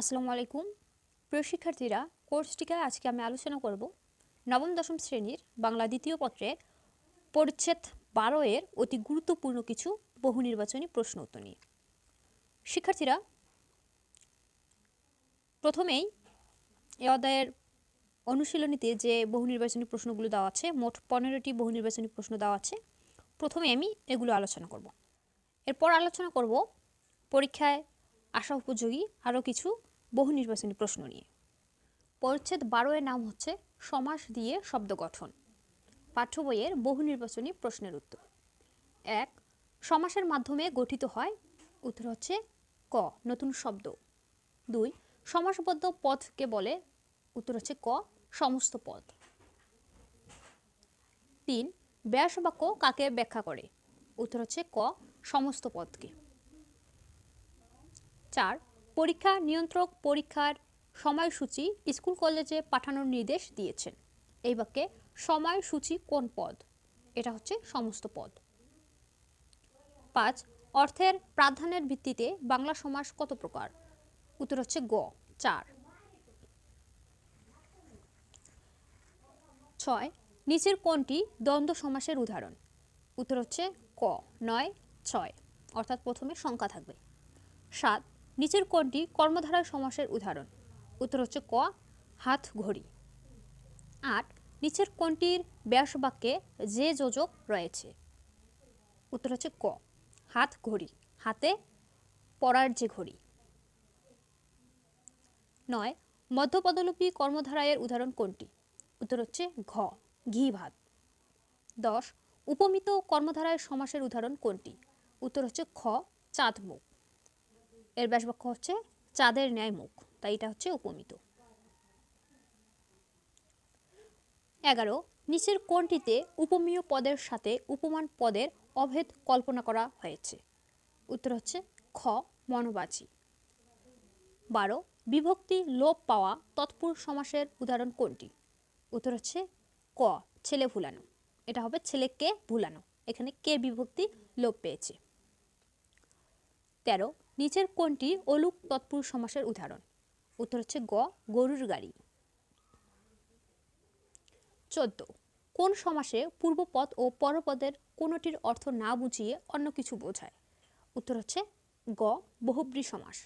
আসসালামু আলাইকুম। প্রিয় শিক্ষার্থীরা কোর্সটিকায় আজকে আমি আলোচনা করব নবম, দশম শ্রেণির বাংলা দ্বিতীয় পত্রের পরিচ্ছেদ বারো এর অতি গুরুত্বপূর্ণ কিছু বহু নির্বাচনী প্রশ্ন উত্তর নিয়ে। শিক্ষার্থীরা, প্রথমেই এ অধ্যায়ের অনুশীলনীতে যে বহু নির্বাচনী প্রশ্নগুলো দেওয়া আছে, মোট পনেরোটি বহু নির্বাচনী প্রশ্ন দেওয়া আছে, প্রথমে আমি এগুলো আলোচনা করব। এরপর আলোচনা করব পরীক্ষায় আসা উপযোগী আরও কিছু বহু নির্বাচনী প্রশ্ন নিয়ে। পরিচ্ছেদ বারো এর নাম হচ্ছে সমাস দিয়ে শব্দ গঠন। পাঠ্য বইয়ের বহু নির্বাচনী প্রশ্নের উত্তর। এক, সমাসের মাধ্যমে গঠিত হয়। উত্তর হচ্ছে ক, নতুন শব্দ। দুই, সমাসবদ্ধ পদকে বলে। উত্তর হচ্ছে ক, সমস্ত পদ। তিন, ব্যাস বাক্য কাকে ব্যাখ্যা করে? উত্তর হচ্ছে ক, সমস্ত পদকে। চার পরীক্ষা নিয়ন্ত্রক পরীক্ষার সময়সূচি স্কুল কলেজে পাঠানোর নির্দেশ দিয়েছেন। এই বাক্যে সময়সূচি কোন পদ? এটা হচ্ছে সমস্ত পদ। পাঁচ, অর্থের প্রাধান্যের ভিত্তিতে বাংলা সমাস কত প্রকার? উত্তর হচ্ছে গ, চার। ছয়, নিচের কোনটি দ্বন্দ্ব সমাসের উদাহরণ? উত্তর হচ্ছে ক, নয়, ছয়। অর্থাৎ প্রথমে সংখ্যা থাকবে। সাত নিচের কোনটি কর্মধারয় সমাসের উদাহরণ। উত্তর হচ্ছে ক, হাত ঘড়ি। আট, নিচের কোনটির ব্যাস বাক্যে যে যোজক রয়েছে। উত্তর হচ্ছে ক, হাত ঘড়ি, হাতে পড়ার যে ঘড়ি। নয়, মধ্যপদলোপী কর্মধারায়ের উদাহরণ কোনটি? উত্তর হচ্ছে ঘ, ঘি ভাত। দশ, উপমিত কর্মধারায় সমাসের উদাহরণ কোনটি? উত্তর হচ্ছে খ চাঁদ মুখ এর ব্যাসবাক্য হচ্ছে চাঁদের ন্যায় মুখ, তাই এটা হচ্ছে উপমিত। এগারো, নিচের কোনটিতে উপমীয় পদের সাথে উপমান পদের অভেদ কল্পনা করা হয়েছে। উত্তর হচ্ছে খ, মনোবাচী। বারো, বিভক্তি লোপ পাওয়া তৎপুর সমাসের উদাহরণ কোনটি? উত্তর হচ্ছে ক, ছেলে ভুলানো। এটা হবে ছেলেকে ভুলানো। এখানে কে বিভক্তি লোপ পেয়েছে? তেরো নিচের কোনটি অলুক তৎপুরুষ সমাসের উদাহরণ। উত্তর হচ্ছে গ, গরুর গাড়ি। চোদ্দ, কোন সমাসে পূর্বপদ ও পরপদের কোনোটির অর্থ না বুঝিয়ে অন্য কিছু বোঝায়? উত্তর হচ্ছে গ, বহুব্রী সমাস।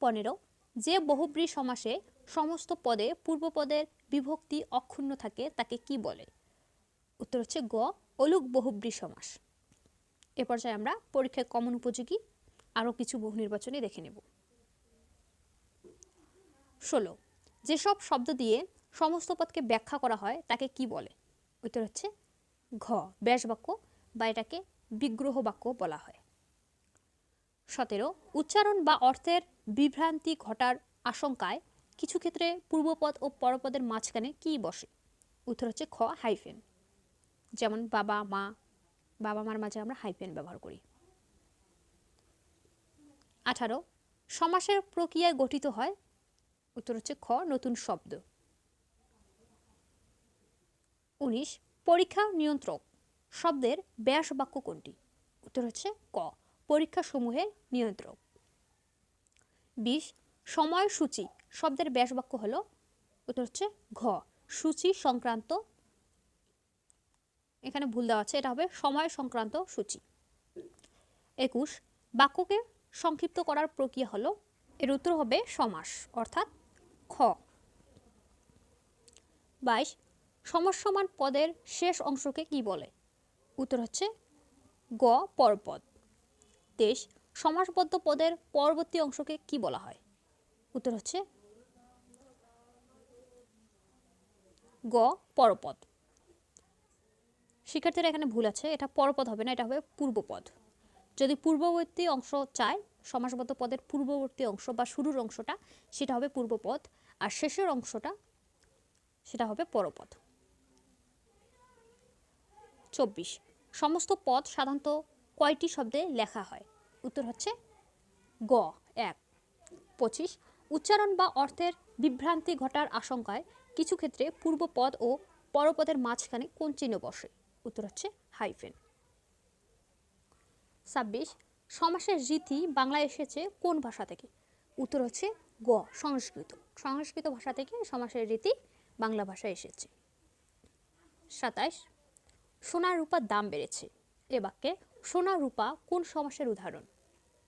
পনেরো, যে বহুব্রী সমাসে সমস্ত পদে পূর্বপদের বিভক্তি অক্ষুণ্ণ থাকে, তাকে কি বলে? উত্তর হচ্ছে গ, অলুক বহুব্রী সমাস। এ পর্যায়ে আমরা পরীক্ষায় কমন উপযোগী আরও কিছু বহু নির্বাচনী দেখে নেব। ষোলো, যেসব শব্দ দিয়ে সমস্ত পদকে ব্যাখ্যা করা হয়, তাকে কি বলে? উত্তর হচ্ছে ঘ ব্যাস বাক্য বা এটাকে বিগ্রহ বাক্য বলা হয়। সতেরো, উচ্চারণ বা অর্থের বিভ্রান্তি ঘটার আশঙ্কায় কিছু ক্ষেত্রে পূর্বপদ ও পরপদের মাঝখানে কি বসে? উত্তর হচ্ছে খ হাইফেন যেমন বাবা, মা বাবা মার মাঝে আমরা হাইফেন ব্যবহার করি। আঠারো, সমাসের প্রক্রিয়ায় গঠিত হয়। উত্তর হচ্ছে খ, নতুন শব্দ। উনিশ, পরীক্ষা নিয়ন্ত্রক, শব্দের ব্যাস বাক্য কোনটি? উত্তর হচ্ছে ক, পরীক্ষা সমূহের নিয়ন্ত্রক। বিশ সময়সূচি শব্দের ব্যাস বাক্য হল, উত্তর হচ্ছে ঘ, সূচি সংক্রান্ত। এখানে ভুল দেওয়া আছে, এটা হবে সময় সংক্রান্ত সূচি। একুশ, বাক্যকে সংক্ষিপ্ত করার প্রক্রিয়া হলো, এর উত্তর হবে সমাস, অর্থাৎ খ। বাইশ সমসমান পদের শেষ অংশকে কি বলে? উত্তর হচ্ছে গ পরপদ। তেইশ, সমাসবদ্ধ পদের পরবর্তী অংশকে কি বলা হয়? উত্তর হচ্ছে গ পরপদ। শিক্ষার্থীরা এখানে ভুল আছে, এটা পরপদ হবে না, এটা হবে পূর্বপদ। যদি পূর্ববর্তী অংশ চায়, সমাসবদ্ধ পদের পূর্ববর্তী অংশ বা শুরুর অংশটা, সেটা হবে পূর্বপদ, আর শেষের অংশটা সেটা হবে পরপদ। চব্বিশ। সমস্ত পদ সাধারণত কয়টি শব্দে লেখা হয়? উত্তর হচ্ছে গ, এক। পঁচিশ। উচ্চারণ বা অর্থের বিভ্রান্তি ঘটার আশঙ্কায় কিছু ক্ষেত্রে পূর্বপদ ও পরপদের মাঝখানে কোন চিহ্ন বসে? উত্তর হচ্ছে হাইফেন। ছাব্বিশ, সমাসের রীতি বাংলায় এসেছে কোন ভাষা থেকে? উত্তর হচ্ছে গ, সংস্কৃত। সংস্কৃত ভাষা থেকে সমাসের রীতি বাংলা ভাষায় এসেছে। সাতাইশ সোনা রূপার দাম বেড়েছে। এ বাক্যে সোনা রূপা কোন সমাসের উদাহরণ?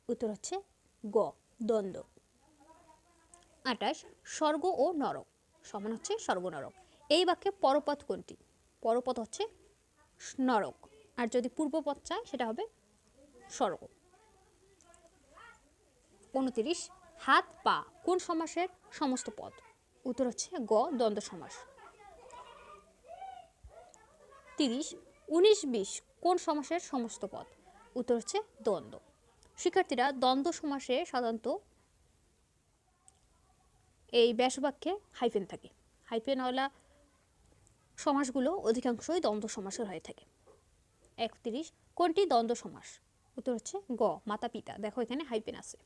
উত্তর হচ্ছে গ, দ্বন্দ্ব। আটাশ স্বর্গ ও নরক সমান হচ্ছে স্বর্গ নরক। এই বাক্যে পরপথ কোনটি? পরপথ হচ্ছে নরক। আর যদি পূর্বপথ চায়, সেটা হবে স্বর্গ উনতিরিশ, হাত, পা, কোন সমাসের সমস্ত পদ? উত্তর হচ্ছে গ, দ্বন্দ্ব সমাস। তিরিশ, উনিশ, বিশ, কোন সমাসের সমস্ত পদ? উত্তর হচ্ছে দ্বন্দ্ব। শিক্ষার্থীরা দ্বন্দ্ব সমাসে সাধারণত এই ব্যাসবাক্যে হাইফেন থাকে। হাইফেনওয়ালা সমাসগুলো অধিকাংশই দ্বন্দ্ব সমাসের হয়ে থাকে। একত্রিশ, কোনটি দ্বন্দ্ব সমাস? উত্তর হচ্ছে গ, মাতা পিতা। দেখো এখানে হাইপেন আছে।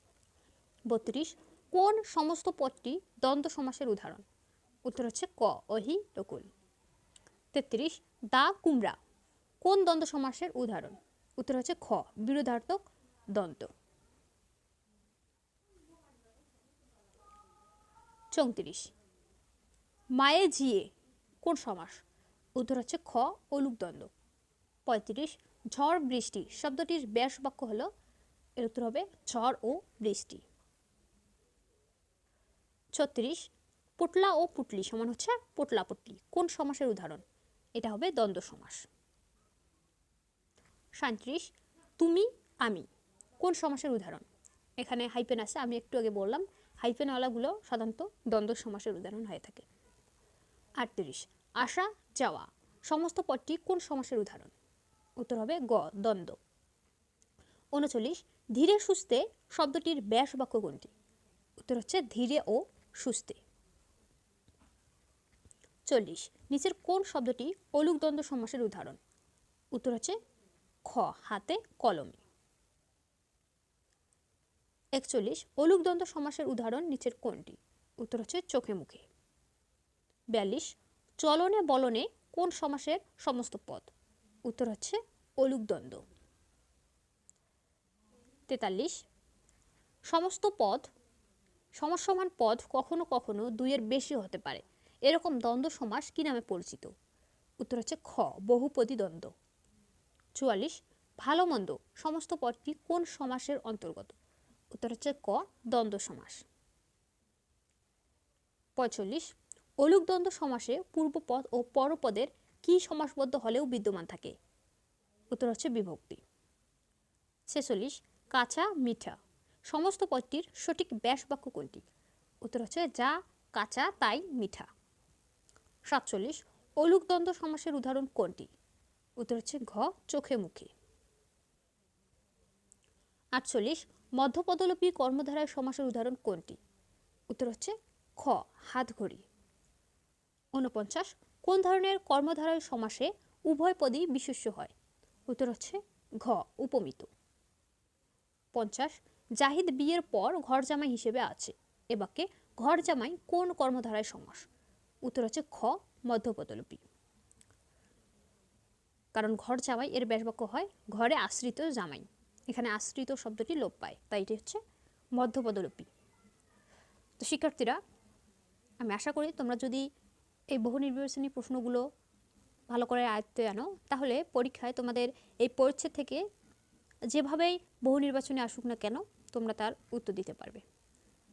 বত্রিশ, কোন সমস্ত পদটি দ্বন্দ্ব সমাসের উদাহরণ? উত্তর হচ্ছে ক, অহি নকুল তেত্রিশ, দা, কুমড়া, কোন দ্বন্দ্ব সমাসের উদাহরণ? উত্তর হচ্ছে খ, বিরোধার্থক দন্ত চৌত্রিশ, মায়ে ঝিয়ে কোন সমাস? উত্তর হচ্ছে খ, অলুক দ্বন্দ্ব। পঁয়ত্রিশ ঝড় বৃষ্টি, শব্দটির ব্যাস বাক্য হলো, এর উত্তর হবে ঝড় ও বৃষ্টি। ছত্রিশ, পুটলা ও পুটলি সমান হচ্ছে পুটলা পুটলি, কোন সমাসের উদাহরণ? এটা হবে দ্বন্দ্ব সমাস। সাঁত্রিশ তুমি, আমি, কোন সমাসের উদাহরণ? এখানে হাইপেন আছে, আমি একটু আগে বললাম, হাইপেনওয়ালাগুলো সাধারণত দ্বন্দ্ব সমাসের উদাহরণ হয়ে থাকে। আটত্রিশ আসা যাওয়া সমস্ত পদটি কোন সমাসের উদাহরণ? উত্তর হবে গ, দ্বন্দ্ব। উনচল্লিশ, ধীরে সুস্থে শব্দটির ব্যাস বাক্য কোনটি? উত্তর হচ্ছে ধীরে ও সুস্থে। চল্লিশ, নিচের কোন শব্দটি দ্বন্দ্ব সমাসের উদাহরণ? উত্তর হচ্ছে খ, হাতে কলমে। একচল্লিশ দ্বন্দ্ব সমাসের উদাহরণ নিচের কোনটি? উত্তর হচ্ছে চোখে মুখে। বিয়াল্লিশ, চলনে বলনে কোন সমাসের সমস্ত পদ? উত্তর হচ্ছে অলুক দ্বন্দ্ব। তেতাল্লিশ, সমস্ত পদ, সমসমান পদ কখনো কখনো দুইয়ের বেশি হতে পারে। এরকম দ্বন্দ্ব সমাস কি নামে পরিচিত? উত্তর হচ্ছে খ, বহুপদী দ্বন্দ্ব। চুয়াল্লিশ, ভালো মন্দ, সমস্ত পদটি কোন সমাসের অন্তর্গত? উত্তর হচ্ছে ক, দ্বন্দ্ব সমাস। পঁয়তাল্লিশ অলুক দ্বন্দ্ব সমাসে পূর্বপদ ও পরপদের কি সমাসবদ্ধ হলেও বিদ্যমান থাকে? উত্তর হচ্ছে বিভক্তি। ছেচল্লিশ, কাঁচা, মিঠা। সমস্ত পদটির সঠিক ব্যাস বাক্য কোনটি? উত্তর হচ্ছে যা, কাঁচা, তাই মিঠা। সাতচল্লিশ, অলুক দ্বন্দ্ব সমাসের উদাহরণ কোনটি? উত্তর হচ্ছে ঘ, চোখে মুখে। আটচল্লিশ, মধ্যপদলোপী কর্মধারায় সমাসের উদাহরণ কোনটি? উত্তর হচ্ছে খ হাত ঘড়ি ঊনপঞ্চাশ কোন ধরনের কর্মধারয় সমাসে উভয় পদই বিশেষ্য হয়? উত্তর হচ্ছে ঘ, উপমিত। পঞ্চাশ, জাহিদ বিয়ের পর ঘর জামাই হিসেবে আছে। এবাকে ঘর জামাই কোন কর্মধারায় সমাস? উত্তর হচ্ছে খ, মধ্যপদলোপী। কারণ ঘর জামাই এর ব্যাসবাক্য হয় ঘরে আশ্রিত জামাই। এখানে আশ্রিত শব্দটি লোপ পায়, তাই এটি হচ্ছে মধ্যপদলোপী। তো শিক্ষার্থীরা, আমি আশা করি তোমরা যদি এই বহু নির্বাচনী প্রশ্নগুলো ভালো করে আয়ত্তে আনো। তাহলে পরীক্ষায় তোমাদের এই পরিচ্ছেদ থেকে যেভাবেই বহু নির্বাচনে আসুক না কেন, তোমরা তার উত্তর দিতে পারবে।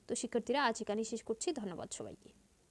তো শিক্ষার্থীরা, আজ এখানেই শেষ করছি। ধন্যবাদ সবাইকে।